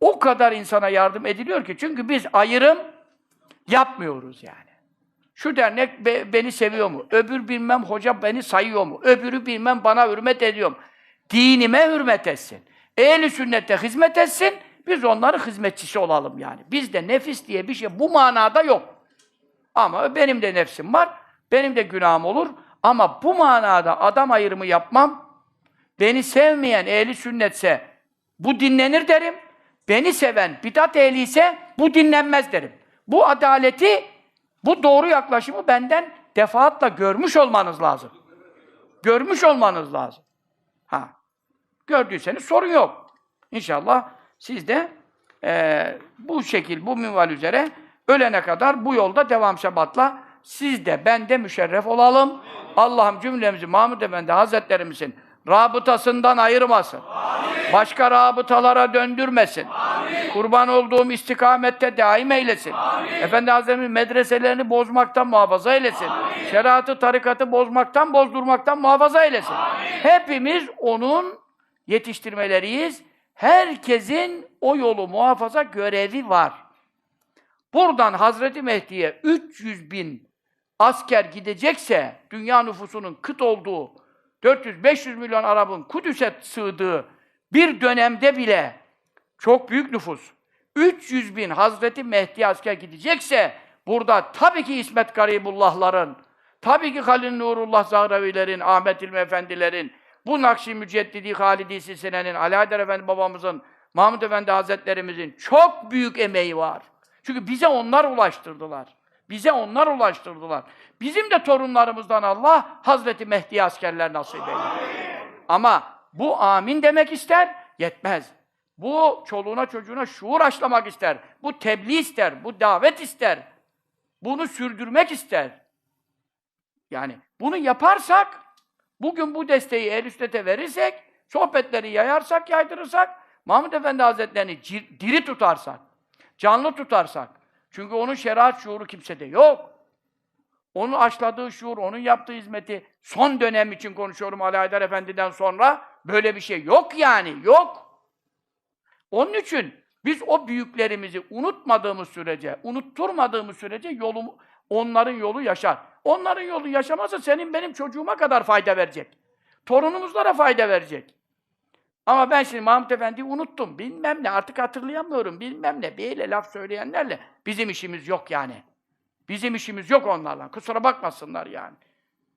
O kadar insana yardım ediliyor ki. Çünkü biz ayrım yapmıyoruz yani. Şu dernek be- beni seviyor mu? Öbür bilmem hoca beni sayıyor mu? Öbürü bilmem bana hürmet ediyor mu? Dinime hürmet etsin. Ehli sünnete hizmet etsin. Biz onların hizmetçisi olalım yani. Bizde nefis diye bir şey bu manada yok. Ama benim de nefsim var. Benim de günahım olur. Ama bu manada adam ayrımı yapmam. Beni sevmeyen ehli sünnetse bu dinlenir derim. Beni seven bidat ehli ise bu dinlenmez derim. Bu adaleti, bu doğru yaklaşımı benden defaatla görmüş olmanız lazım. Görmüş olmanız lazım. Ha. Gördüyseniz sorun yok. İnşallah siz de eee, bu şekil, bu minval üzere ölene kadar bu yolda devam şebatla siz de ben de müşerref olalım. Allah'ım cümlemizi Mahmud Efendi Hazretlerimizin rabıtasından ayırmasın. Başka rabıtalara döndürmesin. Kurban olduğum istikamette daim eylesin. Efendi Hazretlerimiz medreselerini bozmaktan muhafaza eylesin. Şeriatı, tarikatı bozmaktan, bozdurmaktan muhafaza eylesin. Hepimiz onun yetiştirmeleriyiz. Herkesin o yolu muhafaza görevi var. Buradan Hazreti Mehdi'ye 300 bin asker gidecekse, dünya nüfusunun kıt olduğu, 400-500 milyon Arap'ın Kudüs'e sığdığı bir dönemde bile çok büyük nüfus. 300 bin Hazreti Mehdi asker gidecekse, burada tabii ki İsmet Garibullah'ların, tabii ki Halil Nurullah Zahravilerin, Ahmet İlmi Efendilerin, bu Nakşi Müceddidi Halidi Silsile'nin, Ali Haydar Efendi babamızın, Mahmud Efendi Hazretlerimizin çok büyük emeği var. Çünkü bize onlar ulaştırdılar. Bize onlar ulaştırdılar. Bizim de torunlarımızdan Allah Hazreti Mehdi askerler nasip eyler. Ama bu amin demek ister, yetmez. Bu çoluğuna çocuğuna şuur aşlamak ister. Bu tebliğ ister, bu davet ister. Bunu sürdürmek ister. Yani bunu yaparsak, bugün bu desteği el üstete verirsek, sohbetleri yayarsak, yaydırırsak, Mahmud Efendi Hazretlerini diri tutarsak, canlı tutarsak, çünkü onun şeriat şuuru kimsede yok. Onun aşladığı şuur, onun yaptığı hizmeti son dönem için konuşuyorum Ali Haydar Efendi'den sonra böyle bir şey yok yani, yok. Onun için biz o büyüklerimizi unutmadığımız sürece, unutturmadığımız sürece yolu, onların yolu yaşar. Onların yolu yaşamazsa senin benim çocuğuma kadar fayda verecek. Torunumuzlara fayda verecek. Ama ben şimdi Mahmut Efendi'yi unuttum. Bilmem ne, artık hatırlayamıyorum. Bilmem ne, böyle laf söyleyenlerle bizim işimiz yok yani. Bizim işimiz yok onlarla. Kusura bakmasınlar yani.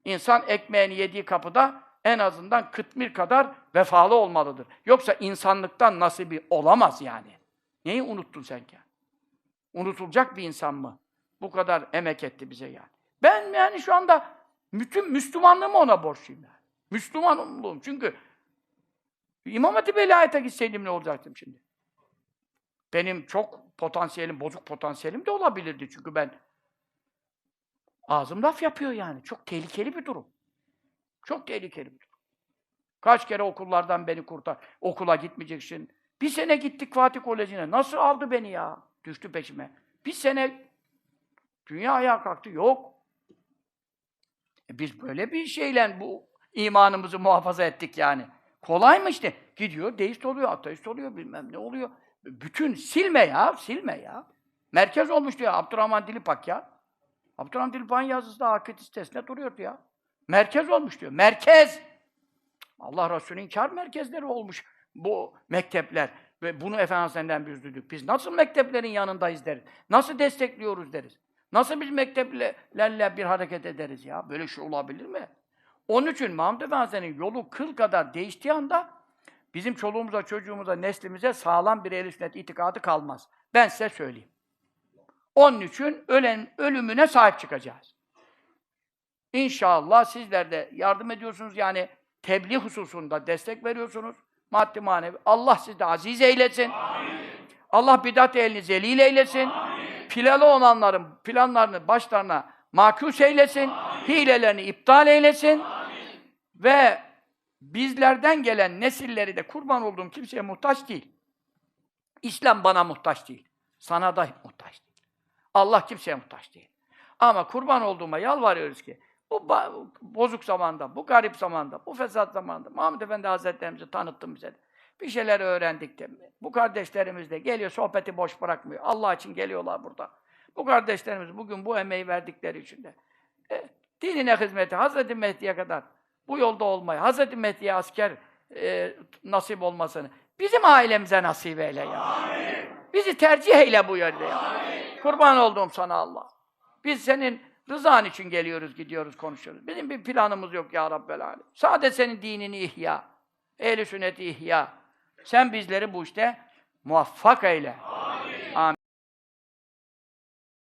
İnsan ekmeğini yediği kapıda en azından kıtmir kadar vefalı olmalıdır. Yoksa insanlıktan nasibi olamaz yani. Neyi unuttun sen ki? Unutulacak bir insan mı? Bu kadar emek etti bize yani. Ben yani şu anda bütün Müslümanlığımı ona borçluyum yani. Müslümanım çünkü İmam Hatip ilahiyata gitseydim ne olacaktım şimdi? Benim çok potansiyelim, bozuk potansiyelim de olabilirdi çünkü ben ağzım laf yapıyor yani. Çok tehlikeli bir durum. Çok tehlikeli bir durum. Kaç kere okullardan beni kurtar. Okula gitmeyeceksin. Bir sene gittik Fatih Koleji'ne. Nasıl aldı beni ya? Düştü peşime. Bir sene dünya ayağa kalktı. Yok. E biz böyle bir şeyle bu imanımızı muhafaza ettik yani. Kolay mı işte? Gidiyor, deist oluyor, ateist oluyor, bilmem ne oluyor. Bütün silme ya, silme ya. Merkez olmuş diyor Abdurrahman Dilipak ya. Abdurrahman Dilipak'ın yazısı da akit sitesinde duruyordu ya. Merkez olmuş diyor. Merkez! Allah Resulü'nün inkar merkezleri olmuş bu mektepler. Ve bunu Efendimiz'den biz duyduk. Biz nasıl mekteplerin yanındayız deriz. Nasıl destekliyoruz deriz. Nasıl biz mekteplerle bir hareket ederiz ya? Böyle şey olabilir mi? Onun için Mahmud Efendi'nin yolu kıl kadar değiştiği anda bizim çoluğumuza, çocuğumuza, neslimize sağlam bir ehl sünnet itikadı kalmaz. Ben size söyleyeyim. Onun için ölen ölümüne sahip çıkacağız. İnşallah sizler de yardım ediyorsunuz yani tebliğ hususunda destek veriyorsunuz. Maddi manevi. Allah sizi de aziz eylesin. Allah bidat elini zelil eylesin. Planı olanların planlarını başlarına makus eylesin. Hilelerini iptal eylesin. Ve bizlerden gelen nesilleri de kurban olduğum kimseye muhtaç değil. İslam bana muhtaç değil. Sana da muhtaç değil. Allah kimseye muhtaç değil. Ama kurban olduğuma yalvarıyoruz ki bu bozuk zamanda, bu garip zamanda, bu fesat zamanda Mahmud Efendi Hazretlerimizi tanıttın bize de. Bir şeyler öğrendik de. Bu kardeşlerimiz de geliyor, sohbeti boş bırakmıyor. Allah için geliyorlar burada. Bu kardeşlerimiz bugün bu emeği verdikleri için de e, dinine hizmeti, Hazreti Mehdi'ye kadar bu yolda olmayı, Hazreti Mehdi'ye asker e, nasip olmasını bizim ailemize nasip eyle ya. Bizi tercih eyle bu yönde ya. Kurban olduğum sana Allah. Biz senin rızan için geliyoruz, gidiyoruz, konuşuyoruz. Bizim bir planımız yok ya Rabbel Alem. Sadece senin dinini ihya. Ehl-i sünneti ihya. Sen bizleri bu işte muvaffak eyle.